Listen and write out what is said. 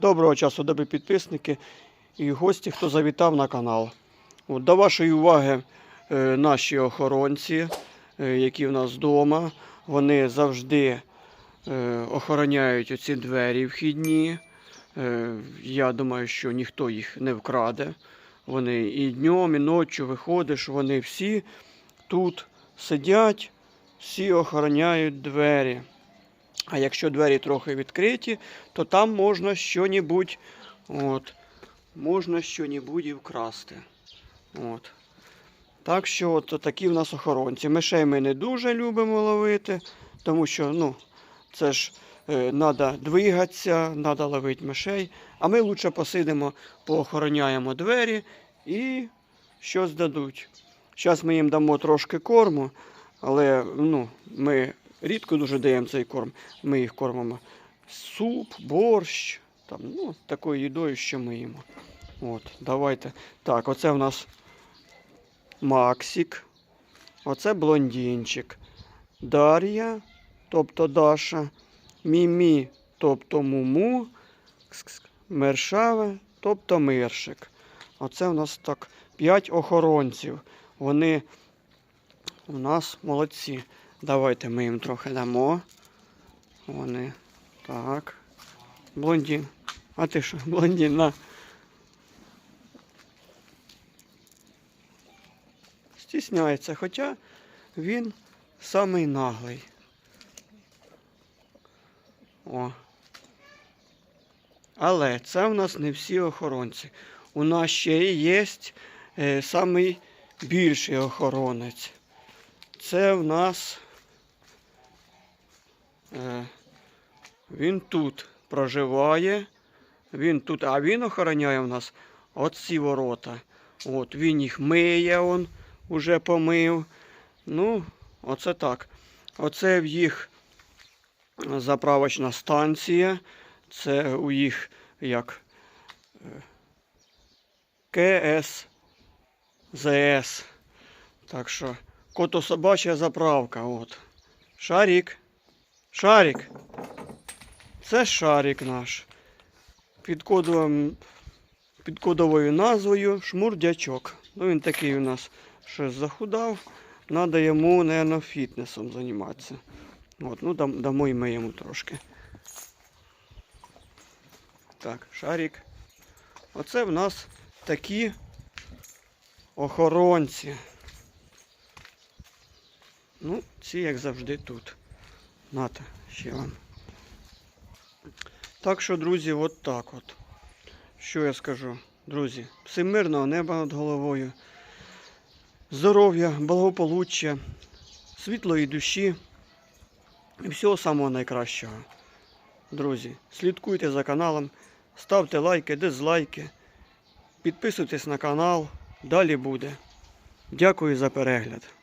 Доброго часу доби підписники і гості, хто завітав на канал. От, до вашої уваги е, наші охоронці, е, які в нас вдома. Вони завжди е, охороняють оці двері вхідні. Е, я думаю, що ніхто їх не вкраде. Вони і днем, і ночі виходиш, вони всі тут сидять, всі охороняють двері. А якщо двері трохи відкриті, то там можна що-небудь, можна що-небудь вкрасти. От. Так що от такі в нас охоронці. Мишей ми не дуже любимо ловити, тому що ну, це ж треба двигатися, треба ловити мишей. А ми лучше посидимо, поохороняємо двері і щось дадуть. Зараз ми їм дамо трошки корму, але ну, ми рідко дуже даємо цей корм. Ми їх кормимо суп, борщ, там, ну, такою їдою, що ми їмо. От, давайте. Так, оце в нас Максик. Оце блондинчик. Дар'я, тобто Даша. Мімі, тобто Муму. Кс-кс. Мершаве, тобто Миршик. Оце у нас так 5 охоронців. Вони у нас молодці. Давайте ми їм трохи дамо. Вони. Так. Блондин. А ти що, блондин, на. Стісняється, хоча він самий наглий. О. Але це в нас не всі охоронці. У нас ще є е, самий більший охоронець. Це в нас він тут проживає. Він тут, а він охороняє в нас оці ворота. От він їх миє, он уже помив. Ну, оце так. Оце в їх заправочна станція. Це у їх як е, КСЗС. Так що кото-собача заправка. От. Шарик. Шарик. Це шарик наш. Під, кодовим, під кодовою назвою шмурдячок. Ну він такий у нас щось захудав. Надо йому, напевно, фітнесом займатися. От, ну дам, дамо і ми йому трошки. Так, шарик. Оце в нас такі охоронці. Ну, ці, як завжди, тут. Нате, ще вам. Так що, друзі, от так от. Що я скажу? Друзі, всім мирного неба над головою. Здоров'я, благополуччя, світлої душі і всього самого найкращого. Друзі, слідкуйте за каналом, ставте лайки, дизлайки, підписуйтесь на канал. Далі буде. Дякую за перегляд.